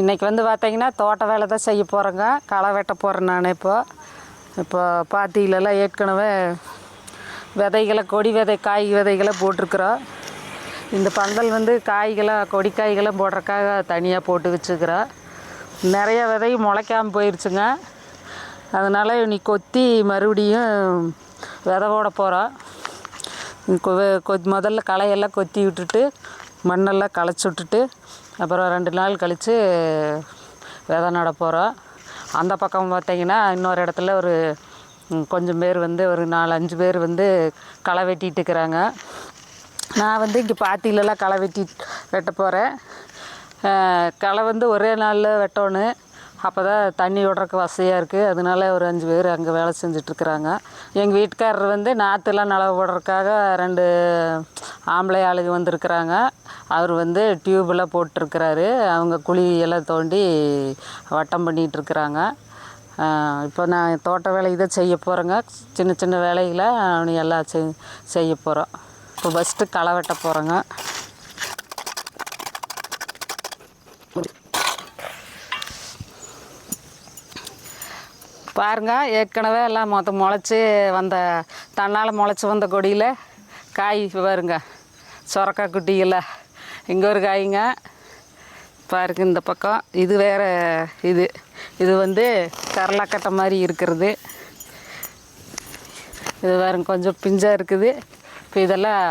இன்றைக்கி வந்து பார்த்தீங்கன்னா தோட்ட வேலை தான் செய்ய போகிறேங்க களை வெட்ட போகிறேன் நான் இப்போது இப்போ பாத்தியிலலாம் ஏற்கனவே விதைகளை கொடி விதை காய் விதைகளை போட்டிருக்குறோம். இந்த பந்தல் வந்து காய்களை கொடி காய்களை போடுறக்காக தனியாக போட்டு வச்சுக்கிறோம். நிறைய விதை முளைக்காமல் போயிடுச்சுங்க அதனால் இன்னைக்கு கொத்தி மறுபடியும் விதை போட போகிறோம் கொ முதல்ல களையெல்லாம் கொத்தி விட்டுட்டு மண்ணெல்லாம் களைச்சி விட்டுட்டு அப்புறம் ரெண்டு நாள் கழித்து விதை நட போகிறோம் அந்த பக்கம் பார்த்தீங்கன்னா இன்னொரு இடத்துல ஒரு கொஞ்சம் பேர் வந்து ஒரு நாலு அஞ்சு பேர் வந்து களை வெட்டிட்டு இருக்கிறாங்க. நான் வந்து இங்கே பாத்தியிலலாம் களை வெட்டி வெட்ட போகிறேன் களை வந்து ஒரே நாளில் வெட்டணும் அப்போ தான் தண்ணி விட்றக்கு வசதியாக இருக்குது அதனால ஒரு அஞ்சு பேர் அங்கே வேலை செஞ்சிட்ருக்குறாங்க. எங்கள் வீட்டுக்காரர் வந்து நாற்றுலாம் நடவு போடுறதுக்காக ரெண்டு ஆம்பளை ஆளுங்க வந்திருக்கிறாங்க. அவர் வந்து டியூப்லாம் போட்டிருக்கிறாரு. அவங்க குழி எல்லாம் தோண்டி வட்டம் பண்ணிகிட்ருக்குறாங்க இப்போ நான் தோட்ட வேலை இதை செய்ய போகிறேங்க சின்ன சின்ன வேலைகளை அவனு எல்லாம் செய் செய்ய போகிறோம் இப்போ ஃபஸ்ட்டு களை வெட்ட போகிறேங்க பாருங்க ஏற்கனவே எல்லாம் மொத்தம் முளைச்சி வந்த தன்னால் முளைச்சி வந்த கொடியில் காய் பாருங்க சொரக்காய் குட்டியில். இங்கே ஒரு காய்ங்க. பாருங்க இந்த பக்கம். இது வேறு இது. இது வந்து கரலாக்கட்டை மாதிரி இருக்கிறது. இது வேறு கொஞ்சம் பிஞ்சாக இருக்குது. இப்போ இதெல்லாம்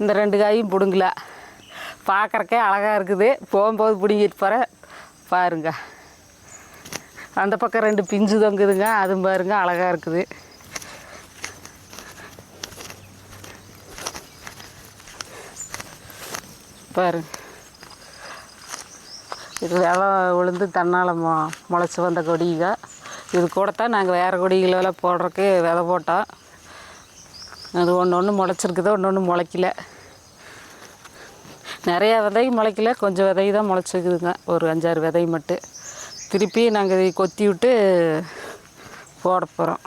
இந்த ரெண்டு காயும் பிடுங்கல. பார்க்குறக்கே அழகாக இருக்குது. போகும்போது பிடுங்கிட்டு போகிறேன் பாருங்க. அந்த பக்கம் ரெண்டு பிஞ்சு தொங்குதுங்க அதுவும் பாருங்க அழகாக இருக்குது. பாருங்க. இது விலை விழுந்து தன்னால் மொ முளைச்சி வந்த கொடிங்க. இது கூட தான் நாங்கள் வேறு கொடிகளெல்லாம் போடுறதுக்கு விதை போட்டோம். அது ஒன்று ஒன்று முளைச்சிருக்குது ஒன்று ஒன்று முளைக்கல. நிறையா விதை முளைக்கல கொஞ்சம் விதை தான் முளைச்சிருக்குதுங்க. ஒரு அஞ்சாறு விதை மட்டும். திருப்பி நாங்கள் இதை கொத்தி விட்டு போட போகிறோம்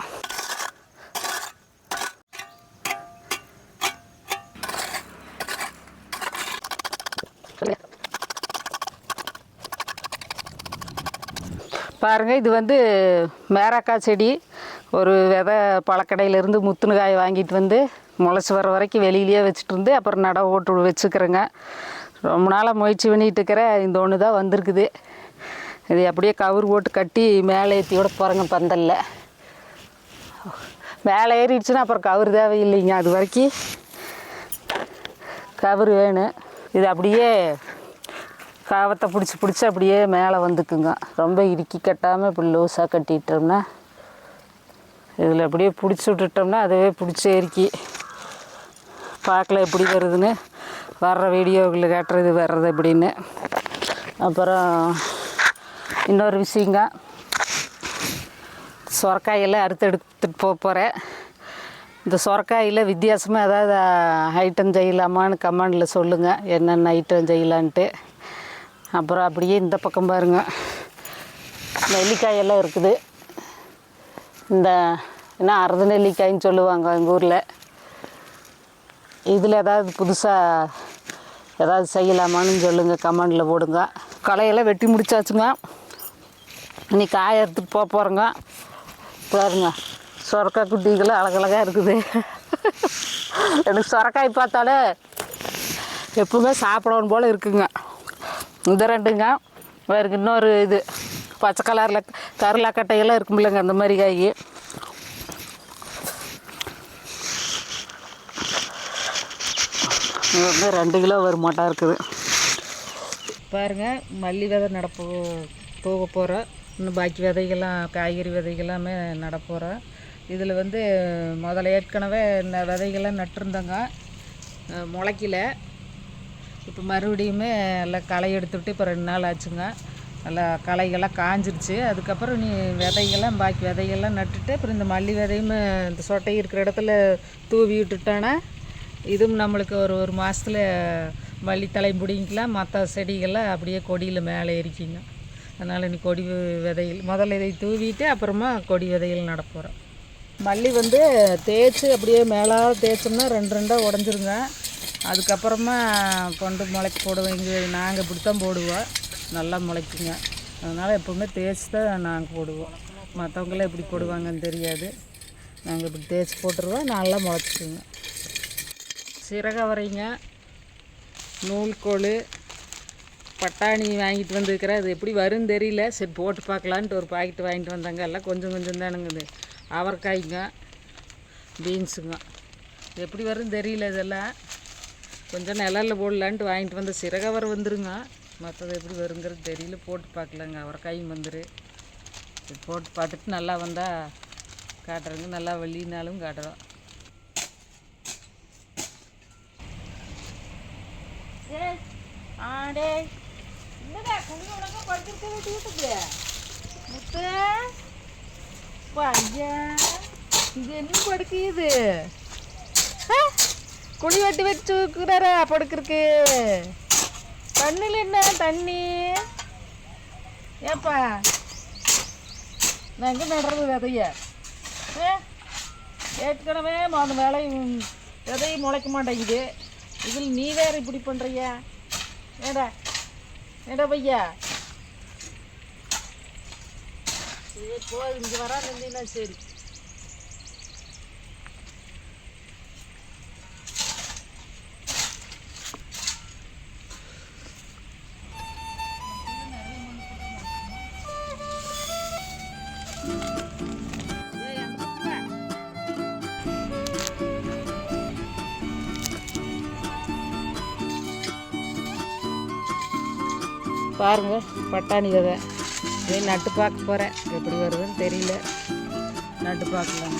பாருங்கள் இது வந்து மேராக்காய் செடி. ஒரு விதை பழக்கடையிலேருந்து முத்துன காய் வாங்கிட்டு வந்து முளைச்சி வர வரைக்கும் வெளியிலேயே வச்சுட்டு இருந்து அப்புறம் நடவு ஓட்டு வச்சுக்கிறேங்க. ரொம்ப நாளாக முயற்சி பண்ணிகிட்டு இருக்கிற இந்த ஒன்று தான் வந்திருக்குது. இது அப்படியே கவர் போட்டு கட்டி மேலே ஏற்றியோட போகிறேங்க பந்தலில். மேலே ஏறிடுச்சுன்னா அப்புறம் கவர் தேவையில்லைங்க. அது வரைக்கும் கவர் வேணும். இது அப்படியே காவத்தை பிடிச்சி பிடிச்சி அப்படியே மேலே வந்துக்குங்க. ரொம்ப இறுக்கி கட்டாமல் இப்படி லூஸாக கட்டிட்டோம்னா இதில் அப்படியே பிடிச்சி விட்டுட்டோம்னா அதுவே பிடிச்சி ஏறிக்கி பார்க்கல எப்படி வருதுன்னு. வர்ற வீடியோவில் காட்டுறது வர்றது அப்படின்னு. அப்புறம் இன்னொரு விஷயங்க. சொரக்காயெல்லாம் அறுத்து எடுத்துட்டு போக போகிறேன் இந்த சொரக்காயில் வித்தியாசமாக ஏதாவது ஐட்டம் செய்யலாமான்னு கமெண்டில் சொல்லுங்கள் என்னென்ன ஐட்டம் செய்யலான்ட்டு. அப்புறம் அப்படியே இந்த பக்கம் பாருங்க. நெல்லிக்காயெல்லாம் இருக்குது. இந்த என்ன அறுது நெல்லிக்காயின்னு சொல்லுவாங்க எங்கள் ஊரில். இதில் ஏதாவது புதுசாக ஏதாவது செய்யலாமான்னு சொல்லுங்கள் கமெண்டில் போடுங்க. களையெல்லாம் வெட்டி முடிச்சாச்சுங்க. இன்னைக்கு காய எடுத்துகிட்டு போக போகிறோங்க பாருங்க சொரக்காய் குட்டிகளும் அழகழகாக இருக்குது. எனக்கு சொரக்காய் பார்த்தாலே எப்பவுமே சாப்பிடணும் போல் இருக்குங்க. இந்த ரெண்டுங்க வேறு இன்னொரு இது பச்சை கலரில் கருளாக்கட்டையெல்லாம் இருக்குமில்லங்க அந்த மாதிரி காய். இது வந்து ரெண்டு கிலோ வருமாட்டாக இருக்குது. பாருங்கள் மல்லி விதை நடப்பு போக போகிறோம் இன்னும் பாக்கி விதைகள்லாம் காய்கறி விதைகள்லாமே நடப்போகிறோம் இதில் வந்து முதல்ல ஏற்கனவே இந்த விதைகள்லாம் நட்டிருந்தோங்க. முளைக்கல. இப்போ மறுபடியுமே எல்லாம் களை எடுத்துவிட்டு இப்போ ரெண்டு நாள் ஆச்சுங்க. நல்லா களைகள்லாம் காஞ்சிருச்சு. அதுக்கப்புறம் நீ விதைகள்லாம் பாக்கி விதைகள்லாம் நட்டுட்டு அப்புறம் இந்த மல்லி விதையுமே இந்த சொட்டை இருக்கிற இடத்துல தூவி விட்டுட்டோன்னா இதுவும் நம்மளுக்கு ஒரு ஒரு மாதத்துல மல்லித்தலை பிடிங்கிக்கலாம் மற்ற செடிகள்லாம் அப்படியே கொடியில் மேலே எரிக்குங்க அதனால் நீ கொடி விதைகள் முதல்ல இதை தூவிட்டு அப்புறமா கொடி விதைகள் நடப்போகிறோம் மல்லி வந்து தேய்ச்சி அப்படியே மேலால் தேய்ச்சோம்னா ரெண்டு ரெண்டாக உடஞ்சிருங்க. அதுக்கப்புறமா கொண்டு முளைக்க போடுவோம். இங்கே நாங்கள் இப்படி தான் போடுவோம். நல்லா முளைக்குங்க. அதனால் எப்போவுமே தேய்ச்சி தான் நாங்கள் போடுவோம். மற்றவங்களாம் எப்படி போடுவாங்கன்னு தெரியாது. நாங்கள் இப்படி தேய்ச்சி போட்டுருவோம். நல்லா முளைச்சிக்குங்க. சிறகவரைங்க. நூல்கோல் பட்டாணி வாங்கிட்டு வந்துருக்கிறேன் அது எப்படி வரும்னு தெரியல. சரி போட்டு பார்க்கலான்ட்டு ஒரு பாக்கெட் வாங்கிட்டு வந்தாங்க. எல்லாம் கொஞ்சம் கொஞ்சம் தானுங்க இது. அவரைக்காய்ங்க பீன்ஸுங்க. எப்படி வரும்னு தெரியல இதெல்லாம். கொஞ்சம் நிழல்ல போடலான்ட்டு வாங்கிட்டு வந்த சிறகவரை வந்துருங்க. மற்றது எப்படி வருங்கிறது தெரியல. போட்டு பார்க்கலாங்க. அவரைக்காயும் வந்துரு. சரி போட்டு பார்த்துட்டு நல்லா வந்தால் காட்டுறேங்க நல்லா வெளியினாலும் காட்டுறோம். ஆடே. என்னடா குழி உனக்கு படுத்துருக்க வீட்டுக்கு? முத்து ஐயா இது என்ன படுக்கு ஆ? குழி வெட்டி வச்சு வைக்கிறாரா படுக்கிறதுக்கு? தண்ணியில் என்ன தண்ணி? ஏப்பா நான் எங்கே நடுறது விதைய? ஆ? ஏற்கனவே அந்த வேலையும் விதையும் முளைக்க மாட்டேங்குது. இதில் நீ வேற இப்படி பண்ணுறியா ஏடா ஏடா பையா? சரி போ இங்கே வரா இருந்தீங்கன்னா சரி? பாருங்கள் பட்டாணி விதை. இதே நட்டு பார்க்க போகிறேன் எப்படி வருதுன்னு தெரியல. நட்டு பார்க்கலாம்.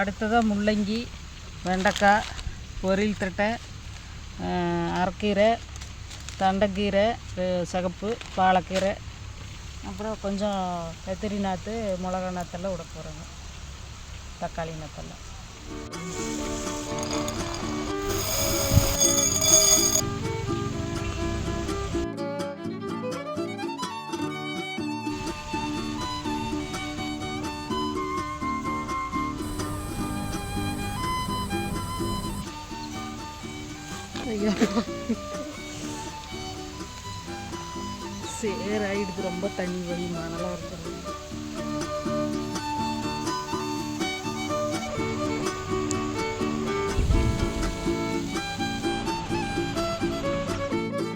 அடுத்ததாக முள்ளங்கி வெண்டைக்காய் பொரியல் தட்டை அரைக்கீரை தண்டைக்கீரை சகப்பு சிகப்பு பாலக்கீரை. அப்புறம் கொஞ்சம் கத்திரி நாற்று மிளகா நாற்றெல்லாம் விட போகிறோங்க தக்காளி நாற்றெல்லாம். சேராயிடுது ரொம்ப தண்ணி வழி மணலாக இருக்கிறது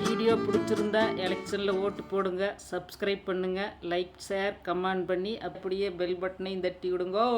வீடியோ பிடிச்சிருந்தா எலெக்ஷனில் ஓட்டு போடுங்க சப்ஸ்கிரைப் பண்ணுங்கள் லைக் ஷேர் கமெண்ட் பண்ணி அப்படியே பெல் பட்டனையும் தட்டி விடுங்கோ.